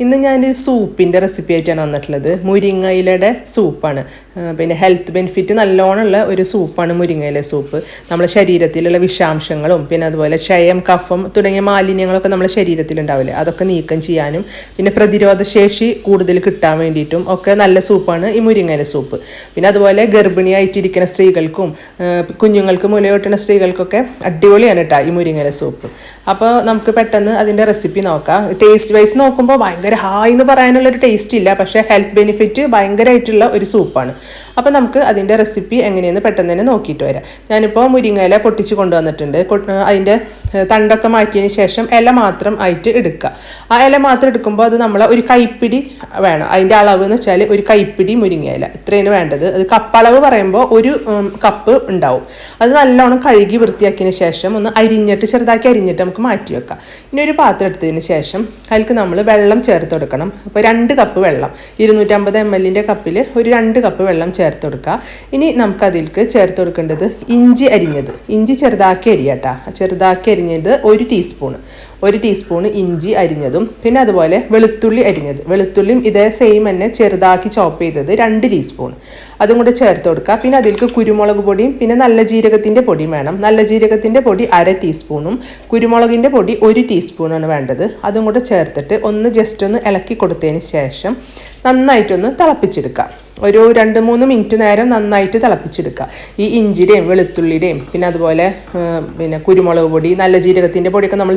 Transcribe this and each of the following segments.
ഇന്ന് ഞാനൊരു സൂപ്പിന്റെ റെസിപ്പി ആയിട്ടാണ് വന്നിട്ടുള്ളത്. മുരിങ്ങയിലയുടെ സൂപ്പാണ്. പിന്നെ ഹെൽത്ത് ബെനിഫിറ്റ് നല്ലോണമുള്ള ഒരു സൂപ്പാണ് മുരിങ്ങയില സൂപ്പ്. നമ്മുടെ ശരീരത്തിലുള്ള വിഷാംശങ്ങളും പിന്നെ അതുപോലെ ക്ഷയം കഫം തുടങ്ങിയ മാലിന്യങ്ങളൊക്കെ നമ്മുടെ ശരീരത്തിലുണ്ടാവില്ലേ? അതൊക്കെ നീക്കം ചെയ്യാനും പിന്നെ പ്രതിരോധശേഷി കൂടുതൽ കിട്ടാൻ വേണ്ടിയിട്ടും ഒക്കെ നല്ല സൂപ്പാണ് ഈ മുരിങ്ങയില സൂപ്പ്. പിന്നെ അതുപോലെ ഗർഭിണിയായിട്ടിരിക്കുന്ന സ്ത്രീകൾക്കും കുഞ്ഞുങ്ങൾക്കും കുഞ്ഞുങ്ങൾക്ക് മുലയൂട്ടുന്ന സ്ത്രീകൾക്കൊക്കെ അടിപൊളിയാണ് കേട്ടോ ഈ മുരിങ്ങയില സൂപ്പ്. അപ്പോൾ നമുക്ക് പെട്ടെന്ന് അതിന്റെ റെസിപ്പി നോക്കാം. ടേസ്റ്റ് വൈസ് നോക്കുമ്പോൾ ഭയങ്കര ഹായ് എന്ന് പറയാനുള്ള ഒരു ടേസ്റ്റ് ഇല്ല. പക്ഷേ ഹെൽത്ത് ബെനിഫിറ്റ് ഭയങ്കരമായിട്ടുള്ള ഒരു സൂപ്പാണ് അപ്പോൾ നമുക്ക് അതിന്റെ റെസിപ്പി എങ്ങനെയെന്ന് പെട്ടെന്ന് തന്നെ നോക്കിയിട്ട് വരാം. ഞാനിപ്പോൾ മുരിങ്ങയില പൊട്ടിച്ച് കൊണ്ടുവന്നിട്ടുണ്ട്. അതിന്റെ തണ്ടൊക്കെ മാറ്റിയതിന് ശേഷം ഇല മാത്രം ആയിട്ട് എടുക്കുക. ആ ഇല മാത്രം എടുക്കുമ്പോൾ അത് നമ്മൾ ഒരു കൈപ്പിടി വേണം. അതിന്റെ അളവ് എന്ന് വെച്ചാൽ ഒരു കൈപ്പിടി മുരിങ്ങയില. ഇത്രയാണ് വേണ്ടത്. അത് കപ്പളവ് പറയുമ്പോൾ ഒരു കപ്പ് ഉണ്ടാവും. അത് നല്ലോണം കഴുകി വൃത്തിയാക്കിയതിന് ശേഷം ഒന്ന് അരിഞ്ഞിട്ട് ചെറുതാക്കി അരിഞ്ഞിട്ട് നമുക്ക് മാറ്റി വെക്കാം. ഇനി ഒരു പാത്രം എടുത്തതിന് ശേഷം അതിലേക്ക് നമ്മൾ വെള്ളം ചേർത്ത് കൊടുക്കണം. അപ്പോൾ രണ്ട് കപ്പ് വെള്ളം. ഇരുന്നൂറ്റമ്പത് എം എല്ലിന്റെ കപ്പിൽ ഒരു രണ്ട് കപ്പ് വെള്ളം കൊടുക്കുക ഇനി നമുക്കതിലേക്ക് ചേർത്ത് കൊടുക്കേണ്ടത് ഇഞ്ചി അരിഞ്ഞത്. ഇഞ്ചി ചെറുതാക്കി അരിയാട്ടാ. ചെറുതാക്കി അരിഞ്ഞത് ഒരു ടീസ്പൂണ് ഒരു ടീസ്പൂൺ ഇഞ്ചി അരിഞ്ഞതും പിന്നെ അതുപോലെ വെളുത്തുള്ളി അരിഞ്ഞത്. വെളുത്തുള്ളിയും ഇതേ സെയിം തന്നെ ചെറുതാക്കി ചോപ്പ് ചെയ്തത് രണ്ട് ടീസ്പൂൺ അതും കൂടെ ചേർത്ത് കൊടുക്കുക. പിന്നെ അതിലേക്ക് കുരുമുളക് പൊടിയും പിന്നെ നല്ല ജീരകത്തിന്റെ പൊടിയും വേണം. നല്ല ജീരകത്തിന്റെ പൊടി അര ടീസ്പൂണും കുരുമുളകിന്റെ പൊടി ഒരു ടീസ്പൂണാണ് വേണ്ടത്. അതും കൂടെ ചേർത്തിട്ട് ഒന്ന് ജസ്റ്റ് ഒന്ന് ഇളക്കി കൊടുത്തതിന് ശേഷം നന്നായിട്ടൊന്ന് തിളപ്പിച്ചെടുക്കുക. ഒരു രണ്ട് മൂന്ന് മിനിറ്റ് നേരം നന്നായിട്ട് തിളപ്പിച്ചെടുക്കുക. ഈ ഇഞ്ചിയുടെയും വെളുത്തുള്ളിയുടെയും പിന്നെ അതുപോലെ പിന്നെ കുരുമുളക് പൊടി നല്ല ജീരകത്തിന്റെ പൊടിയൊക്കെ നമ്മൾ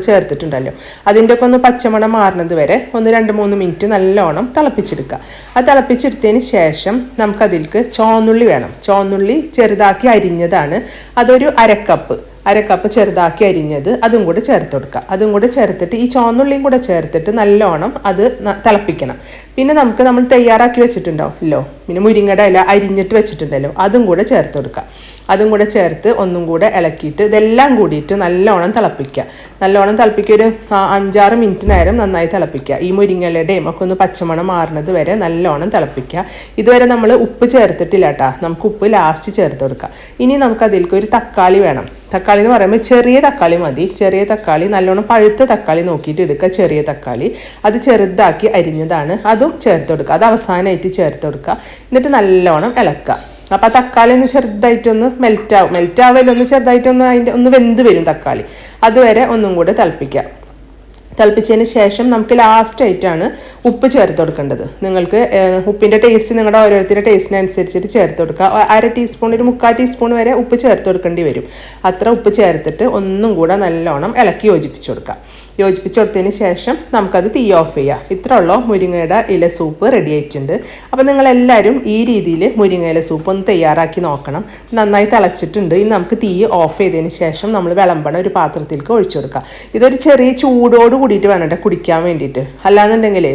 ചേർത്തിട്ടുണ്ടല്ലോ അതിന്റെ ഒക്കെ ഒന്ന് പച്ചമണം മാറുന്നത് വരെ ഒന്ന് രണ്ട് മൂന്ന് മിനിറ്റ് നല്ലോണം തിളപ്പിച്ചെടുക്കുക. ആ തിളപ്പിച്ചെടുത്തതിന് ശേഷം നമുക്കതിലേക്ക് ചോന്നുള്ളി വേണം. ചോന്നുള്ളി ചെറുതാക്കി അരിഞ്ഞതാണ്. അതൊരു അരക്കപ്പ്. അരക്കപ്പ് ചെറുതാക്കി അരിഞ്ഞത് അതും കൂടെ ചേർത്ത് കൊടുക്കുക. അതും കൂടെ ചേർത്തിട്ട് ഈ ചുവന്നുള്ളിയും കൂടെ ചേർത്തിട്ട് നല്ലോണം അത് തിളപ്പിക്കണം. പിന്നെ നമുക്ക് നമ്മൾ തയ്യാറാക്കി വെച്ചിട്ടുണ്ടാവുമല്ലോ പിന്നെ മുരിങ്ങയുടെ ഇല അരിഞ്ഞിട്ട് വെച്ചിട്ടുണ്ടല്ലോ. അതും കൂടെ ചേർത്ത് കൊടുക്കുക. അതും കൂടെ ചേർത്ത് ഒന്നും കൂടെ ഇളക്കിയിട്ട് ഇതെല്ലാം കൂടിയിട്ട് നല്ലോണം തിളപ്പിക്കുക. നല്ലോണം തിളപ്പിക്കുക. ഒരു അഞ്ചാറ് മിനിറ്റ് നേരം നന്നായി തിളപ്പിക്കുക. ഈ മുരിങ്ങലയുടെയും ഒക്കെ ഒന്ന് പച്ചമണം മാറുന്നത് വരെ നല്ലോണം തിളപ്പിക്കുക. ഇതുവരെ നമ്മൾ ഉപ്പ് ചേർത്തിട്ടില്ല കേട്ടോ. നമുക്ക് ഉപ്പ് ലാസ്റ്റ് ചേർത്ത് കൊടുക്കുക. ഇനി നമുക്ക് അതിലേക്ക് ഒരു തക്കാളി വേണം. തക്കാളി എന്ന് പറയുമ്പോൾ ചെറിയ തക്കാളി മതി. ചെറിയ തക്കാളി നല്ലോണം പഴുത്ത തക്കാളി നോക്കിയിട്ട് എടുക്കുക ചെറിയ തക്കാളി. അത് ചെറുതാക്കി അരിഞ്ഞതാണ്. അതും ചേർത്ത് കൊടുക്കുക. അത് അവസാനമായിട്ട് ചേർത്ത് കൊടുക്കുക. എന്നിട്ട് നല്ലോണം ഇളക്കുക. അപ്പോൾ ആ തക്കാളി ഒന്ന് ചെറുതായിട്ടൊന്ന് മെൽറ്റാവും മെൽറ്റാവലൊന്ന് ചെറുതായിട്ടൊന്ന് അതിന്റെ ഒന്ന് വെന്ത് വരും തക്കാളി. അതുവരെ ഒന്നും കൂടെ തിളപ്പിക്കുക. തിളപ്പിച്ചതിന് ശേഷം നമുക്ക് ലാസ്റ്റ് ആയിട്ടാണ് ഉപ്പ് ചേർത്ത് കൊടുക്കേണ്ടത്. നിങ്ങൾക്ക് ഉപ്പിന്റെ ടേസ്റ്റ് നിങ്ങളുടെ ഓരോരുത്തരുടെ ടേസ്റ്റിനനുസരിച്ചിട്ട് ചേർത്ത് കൊടുക്കുക. അര ടീസ്പൂൺ ഒരു മുക്കാൽ ടീസ്പൂൺ വരെ ഉപ്പ് ചേർത്ത് കൊടുക്കേണ്ടി വരും. അത്ര ഉപ്പ് ചേർത്തിട്ട് ഒന്നും കൂടെ നല്ലോണം ഇളക്കി യോജിപ്പിച്ച് കൊടുക്കുക. യോജിപ്പിച്ച് കൊടുത്തതിന് ശേഷം നമുക്കത് തീ ഓഫ് ചെയ്യാം. ഇത്ര ഉള്ളോ മുരിങ്ങയുടെ ഇല സൂപ്പ് റെഡി ആയിട്ടുണ്ട്. അപ്പോൾ നിങ്ങളെല്ലാവരും ഈ രീതിയിൽ മുരിങ്ങ ഇല സൂപ്പ് ഒന്ന് തയ്യാറാക്കി നോക്കണം. നന്നായി തിളച്ചിട്ടുണ്ട്. ഇനി നമുക്ക് തീ ഓഫ് ചെയ്തതിന് ശേഷം നമ്മൾ വിളമ്പണ ഒരു പാത്രത്തിലേക്ക് ഒഴിച്ചു കൊടുക്കുക. ഇതൊരു ചെറിയ ചൂടോട് കൂടിയിട്ട് വേണം കേട്ടോ കുടിക്കാൻ വേണ്ടിയിട്ട്. അല്ലാന്നുണ്ടെങ്കിൽ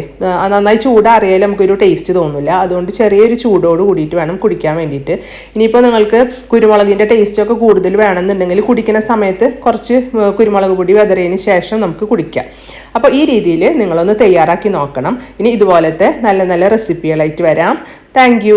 നന്നായി ചൂടാറിയാലും നമുക്കൊരു ടേസ്റ്റ് തോന്നില്ല അതുകൊണ്ട് ചെറിയൊരു ചൂടോട് കൂടിയിട്ട് വേണം കുടിക്കാൻ വേണ്ടിയിട്ട്. ഇനിയിപ്പോൾ നിങ്ങൾക്ക് കുരുമുളകിന്റെ ടേസ്റ്റൊക്കെ കൂടുതൽ വേണമെന്നുണ്ടെങ്കിൽ കുടിക്കുന്ന സമയത്ത് കുറച്ച് കുരുമുളക് പൊടി വെതറിയതിന് ശേഷം നമുക്ക് കുടിക്കാം. അപ്പോൾ ഈ രീതിയിൽ നിങ്ങളൊന്ന് തയ്യാറാക്കി നോക്കണം. ഇനി ഇതുപോലത്തെ നല്ല നല്ല റെസിപ്പികളായിട്ട് വരാം. താങ്ക്